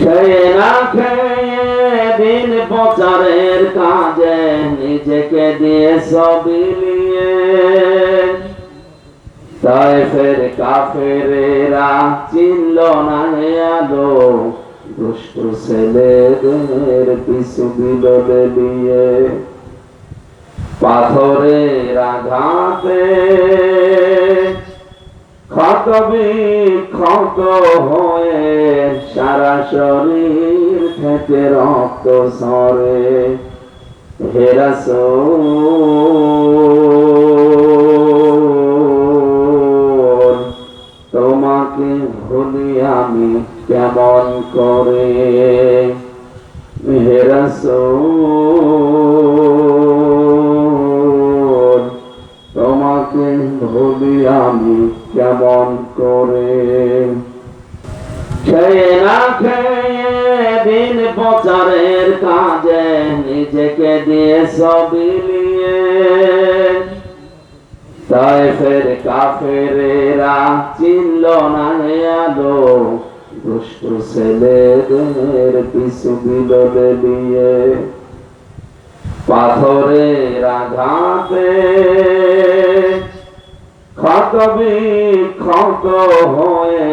না খেয়ে দিন প্রচারের কাজে নিজেকে দিয়ে সবিলিয়ে তাই ফের কাফেরেরা চিনল না আলো, দুষ্ট ছেলেদের পিছু দিল দিয়ে পাথরের আঘাতে ক্ষত বিক্ষত হয়ে শরীর থেকে রক্ত সরে হেরাস তোমাকে ভুলি আমি কেমন করে? হেরাস তোমাকে ভুলি আমি কেমন করে? খেয়ে দিন প্রচারের কাজে নিজেকে দিয়ে সবিলিয়ে তাই ফের কাফেরেরা চিনল না আলো, দুষ্ট ছেলেদের পিছু দিল দিয়ে। পাথরের আঘাতে ক্ষত বিক্ষত হয়ে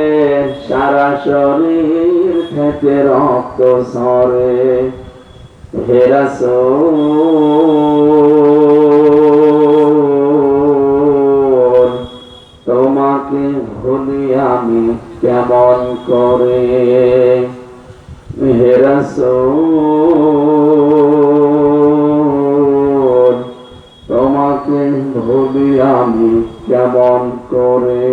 শরীর থেকে রক্ত সরে হেরাস তোমাকে ভুলি আমি কেমন করে? হেরাস তোমাকে ভুলি আমি কেমন করে?